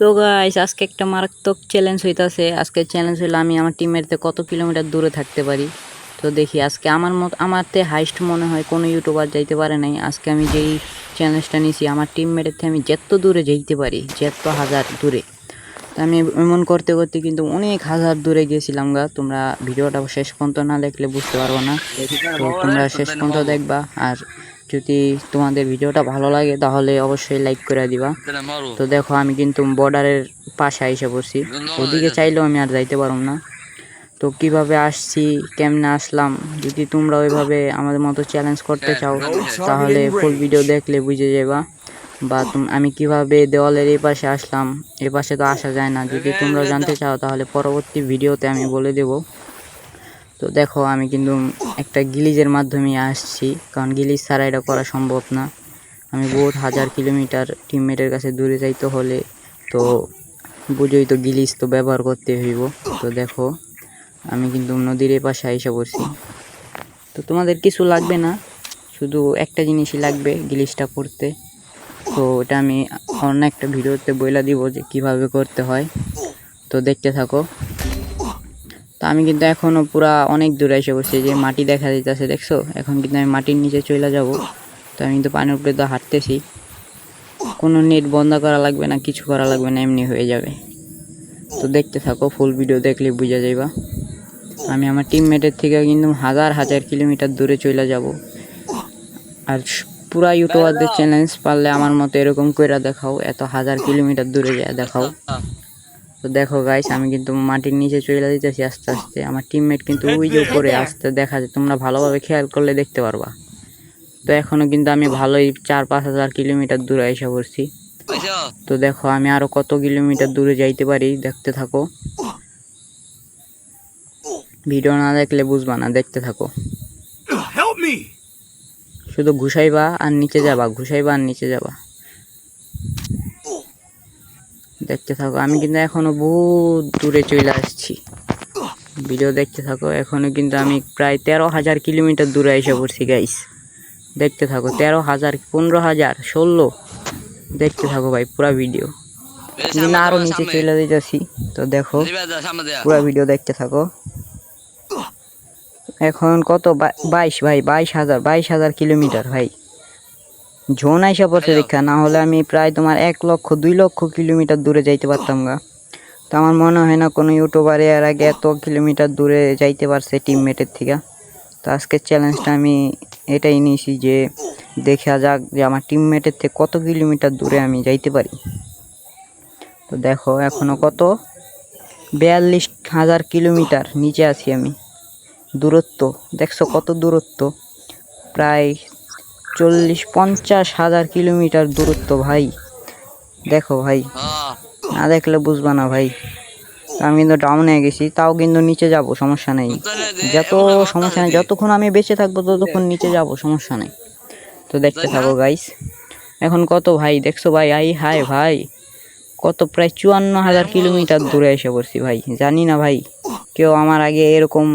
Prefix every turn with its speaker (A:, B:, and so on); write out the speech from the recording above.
A: তো গাইস আজকে একটা মারাত্মক চ্যালেঞ্জ হইতাছে। আজকে চ্যালেঞ্জ হইল আমি আমার টিমের থেকে কত কিলোমিটার দূরে থাকতে পারি? তো দেখি, আজকে আমার মত আমার তে হাইস্ট মনে হয় কোনো ইউটিউবার যাইতে পারে নাই। আজকে আমি যেই চ্যালেঞ্জটা নিছি, আমার টিমমেটের থেকে আমি যত দূরে যাইতে পারি, যত হাজার দূরে। তো আমি এমন করতে করতে কিন্তু অনেক হাজার দূরে গিয়েছিলাম গা। তোমরা ভিডিওটা শেষ পর্যন্ত না দেখলে বুঝতে পারব না। তো তোমরা শেষ পর্যন্ত দেখবা। আর যদি তোমাদের ভিডিওটা ভালো লাগে, তাহলে অবশ্যই লাইক করে দিবা। তো দেখো, আমি কিন্তু বর্ডারের পাশে এসে পড়ছি। ওদিকে চাইলেও আমি আর যাইতে পারব না। তো কীভাবে আসছি, কেমনে আসলাম, যদি তোমরা ওইভাবে আমাদের মতো চ্যালেঞ্জ করতে চাও, তাহলে ফুল ভিডিও দেখলে বুঝে যাবা বা আমি কীভাবে দেওয়ালের এই পাশে আসলাম, এ পাশে তো আসা যায় না। যদি তোমরা জানতে চাও, তাহলে পরবর্তী ভিডিওতে আমি বলে দেব। তো দেখো, আমি কিন্তু একটা গিলিজের মাধ্যমে আসছি, কারণ গিলিজ ছাড়া এটা করা সম্ভব না। আমি বহুত হাজার কিলোমিটার টিমমেটের কাছে দূরে যাইতে হলে, তো বুঝোই তো গিলিজ তো ব্যবহার করতে হইব। তো দেখো, আমি কিন্তু নদীর পাশে এসে পড়ছি। তো তোমাদের কিছু লাগবে না? শুধু একটা জিনিসই লাগবে, গিলিজটা করতে তো এটা আমি অন্য একটা ভিডিওতে বইলা দিব যে কীভাবে করতে হয়। তো দেখতে থাকো। তো আমি কিন্তু এখনও পুরা অনেক দূরে এসে পড়ছি, যে মাটি দেখা যাইতেছে, দেখছ? এখন কিন্তু আমি মাটির নিচে চলে যাব। তো আমি কিন্তু পানির উপরে তো হাঁটতেছি। কোনো নেট বন্ধ করা লাগবে না, কিছু করা লাগবে না, এমনি হয়ে যাবে। তো দেখতে থাকো ফুল ভিডিও দেখলে বুঝা যাইবা। আমি আমার টিমমেটের থেকে কিন্তু হাজার হাজার কিলোমিটার দূরে চলে যাব। আর পুরা ইউটিউবারদের চ্যালেঞ্জ পারলে আমার মতো এরকম কইরা দেখাও, এত হাজার কিলোমিটার দূরে দেখাও। তো দেখো গাইস আমি কিন্তু মাটির নিচে চলে দিতেছি আস্তে আস্তে। আমার টিমমেট কিন্তু ওই যে উপরে আসতে দেখা যায় তোমরা ভালোভাবে খেয়াল করলে দেখতে পারবা। তো এখনও কিন্তু আমি ভালোই চার পাঁচ হাজার কিলোমিটার দূরে এসে পড়ছি। তো দেখো আমি আরও কত কিলোমিটার দূরে যাইতে পারি দেখতে থাকো। ভিডিও না দেখলে বুঝবা না দেখতে থাকো! শুধু ঘুষাইবা আর নিচে যাবা ঘুষাইবা আর নিচে যাবা। দেখতে থাকো। আমি কিন্তু এখনও বহুত দূরে চলে আসছি। ভিডিও দেখতে থাকো। এখনও কিন্তু আমি প্রায় তেরো হাজার কিলোমিটার দূরে এসে পড়ছি গাইস দেখতে থাকো তেরো হাজার পনেরো হাজার ষোলো। দেখতে থাকো ভাই পুরা ভিডিও। কিন্তু আরও নিচে চলে দিতেছি তো দেখো পুরা ভিডিও দেখতে থাকো। এখন কত? বাইশ ভাই বাইশ হাজার বাইশ হাজার কিলোমিটার ভাই। জোন আইসা পড়ছে দেখা না হলে আমি প্রায় তোমার এক লক্ষ দুই লক্ষ কিলোমিটার দূরে যাইতে পারতাম গা। তো আমার মনে হয় না কোনো ইউটিউবার এর আগে এত কিলোমিটার দূরে যাইতে পারছে টিমমেটের থেকে। তো আজকের চ্যালেঞ্জটা আমি এটাই নিয়েছি যে দেখা যাক যে আমার টিমমেটের থেকে কত কিলোমিটার দূরে আমি যাইতে পারি। তো দেখো এখনও কত? বিয়াল্লিশ হাজার কিলোমিটার নিচে আছি আমি। দূরত্ব দেখছ কত দূরত্ব? প্রায় চল্লিশ, পঞ্চাশ হাজার কিলোমিটার দূরত্ব ভাই। দেখো ভাই, না দেখলে বুঝবা না ভাই। আমি কিন্তু ডাউনে গেছি, তাও কিন্তু নিচে যাব, সমস্যা নেই। যত সমস্যা নেই, যতক্ষণ আমি বেঁচে থাকব, ততক্ষণ নিচে যাব, সমস্যা নেই। তো দেখতে থাকো গাইস এখন কত ভাই, দেখছ ভাই? আই হাই ভাই, কত প্রায় চুয়ান্ন হাজার কিলোমিটার দূরে এসে পড়ছি ভাই। জানি না ভাই, কেউ আমার আগে এরকম